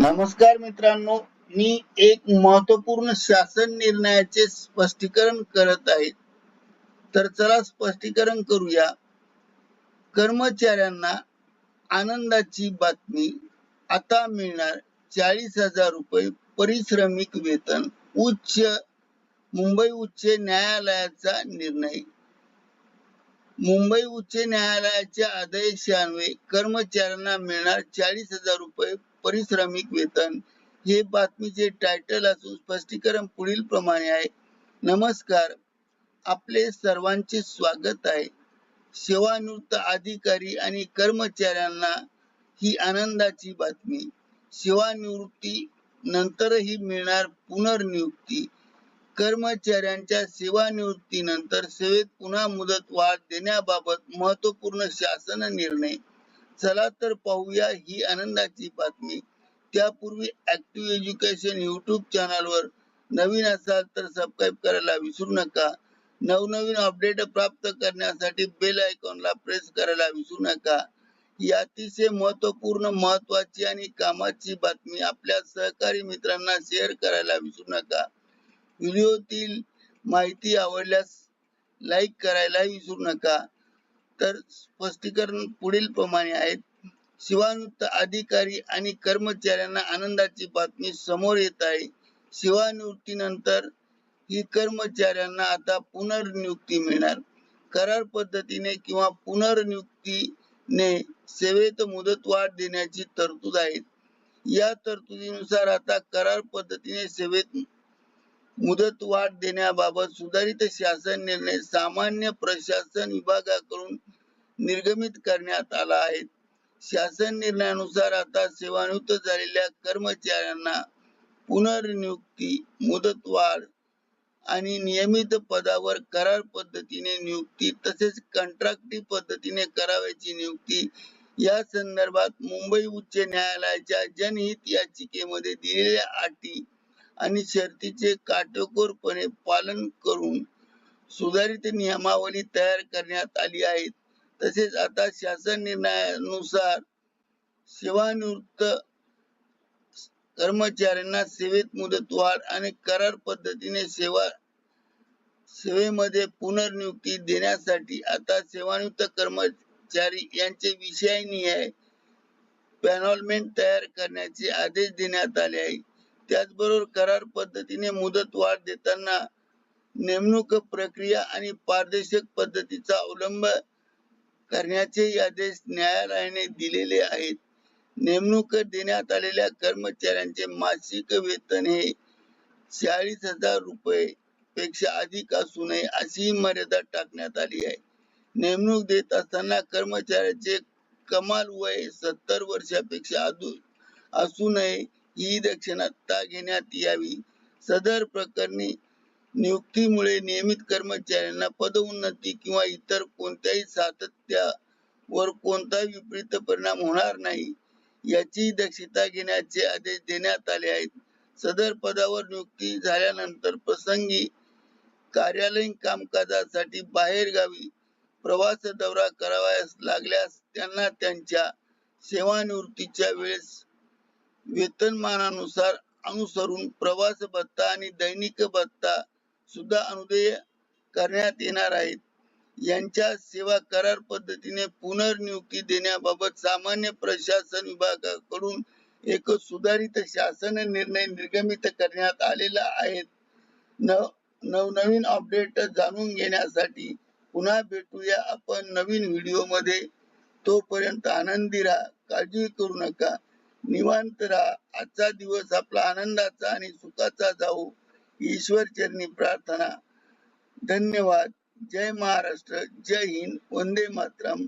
नमस्कार मित्रांनो मी एक महत्त्वपूर्ण शासन निर्णयाचे स्पष्टीकरण करत आहे. तर चला स्पष्टीकरण करूया. कर्मचाऱ्यांना आनंदाची बातमी. आता मिळणार चाळीस हजार रुपये परिश्रमिक वेतन उच्च मुंबई उच्च न्यायालयाचा निर्णय. मुंबई उच्च न्यायालयाच्या आदेशान्वये कर्मचाऱ्यांना मिळणार चाळीस हजार रुपये परिश्रमिक वेतन हे बातमीचे टायटल असून स्पष्टीकरण पुढील प्रमाणे आहे. नमस्कार. आपले सर्वांचे स्वागत आहे. सेवानिवृत्त अधिकारी आणि कर्मचाऱ्यांना ही आनंदाची बातमी. सेवानिवृत्ती नंतरही मिळणार पुनर्नियुक्ती. कर्मचाऱ्यांच्या सेवानिवृत्तीनंतर सेवेत पुन्हा मुदत वाढ देण्याबाबत महत्त्वपूर्ण शासन निर्णय चला तर पाहूया ही आनंदाची बातमी. त्यापूर्वी ऍक्टिव्ह एज्युकेशन युट्यूब चॅनलवर नवीन असाल तर सबस्क्राईब करायला विसरू नका. नवनवीन अपडेट प्राप्त करण्यासाठी बेल आयकॉनला प्रेस करायला विसरू नका. ही अतिशय महत्त्वपूर्ण महत्वाची आणि कामाची बातमी आपल्या सहकारी मित्रांना शेअर करायला विसरू नका. व्हिडिओतील माहिती आवडल्यास लाईक करायला विसरू नका. तर स्पष्टीकरण पुढील प्रमाणे आहेत सेवानिवृत्त अधिकारी आणि कर्मचाऱ्यांना आनंदाची बातमी समोर येत आहे. सेवानिवृत्तीनंतर ही कर्मचाऱ्यांना आता पुनर्नियुक्ती मिळणार. करार पद्धतीने किंवा पुनर्नियुक्तीने सेवेत मुदतवाढ देण्याची तरतूद आहे. या तरतुदीनुसार आता करार पद्धतीने सेवेत मुदतवाढ देण्याबाबत सुधारित शासन निर्णय सामान्य प्रशासन विभागाकडून निर्गमित करण्यात आला आहे. शासन निर्णयानुसार आता सेवानिवृत्त झालेल्या कर्मचाऱ्यांना पुनर्नियुक्ती मुदतवाढ आणि नियमित पदावर करार पद्धतीने नियुक्ती तसेच कंत्राटी पद्धतीने करावयाची नियुक्ती या संदर्भात मुंबई उच्च न्यायालयाच्या जनहित याचिकेमध्ये दिलेल्या अटी आणि शर्तीचे काटेकोरपणे पालन करून सुधारित नियमावली तयार करण्यात आली आहे तसेच आता शासन निर्णयानुसार सेवानिवृत्त कर्मचाऱ्यांना सेवेत मुदतवाढ आणि करार पद्धतीने सेवा सेवेमध्ये पुनर्नियुक्ती देण्यासाठी आता सेवानिवृत्त कर्मचारी यांचे विषयनिहाय पॅनॉलमेंट तयार करण्याचे आदेश देण्यात आले आहे त्याचबरोबर करार पद्धतीने मुदत वाढ देताना नेमणूक प्रक्रिया आणि पारदर्शक पद्धतीचा अवलंब करण्याचे आदेश न्यायालयाने दिलेले आहेत. नेमणूक देण्यात आलेल्या कर्मचाऱ्यांचे मासिक वेतन हे चाळीस हजार रुपये पेक्षा अधिक असू नये अशी मर्यादा टाकण्यात आली आहे. नेमणूक देत असताना कर्मचाऱ्याचे कमाल वय सत्तर वर्षापेक्षा असू नये ही दक्षता घेण्यात यावी. सदर प्रकरणी नियुक्तीमुळे नियमित कर्मचाऱ्यांना पदोन्नती किंवा इतर कोणत्याही सातत्यावर कोणताही विपरीत परिणाम होणार नाही याची दक्षता घेण्याचे आदेश देण्यात आले आहेत. सदर पदावर नियुक्ती झाल्यानंतर प्रसंगी कार्यालयीन कामकाजासाठी बाहेर गावी प्रवास दौरा करावयास लागल्यास त्यांना त्यांच्या सेवानिवृत्तीच्या वेळेस वेतनमानानुसार अनुसरून प्रवास भत्ता आणि दैनिक भत्ता सुद्धा अनुदेय करण्यात येणार आहेत. यांच्या सेवा करार पद्धतीने पुनर्नियुक्ती देण्याबाबत सामान्य प्रशासन विभागाकडून एक सुधारित शासन निर्णय निर्गमित करण्यात आलेला आहे. न नवनवीन अपडेट जाणून घेण्यासाठी पुन्हा भेटूया. आपण नवीन व्हिडिओमध्ये तोपर्यंत आनंदी राहा. काळजी करू नका. निवांत राहा. आजचा दिवस आपला आनंदाचा आणि सुखाचा जाऊ. ईश्वर चरणी प्रार्थना. धन्यवाद. जय महाराष्ट्र. जय हिंद. वंदे मातरम.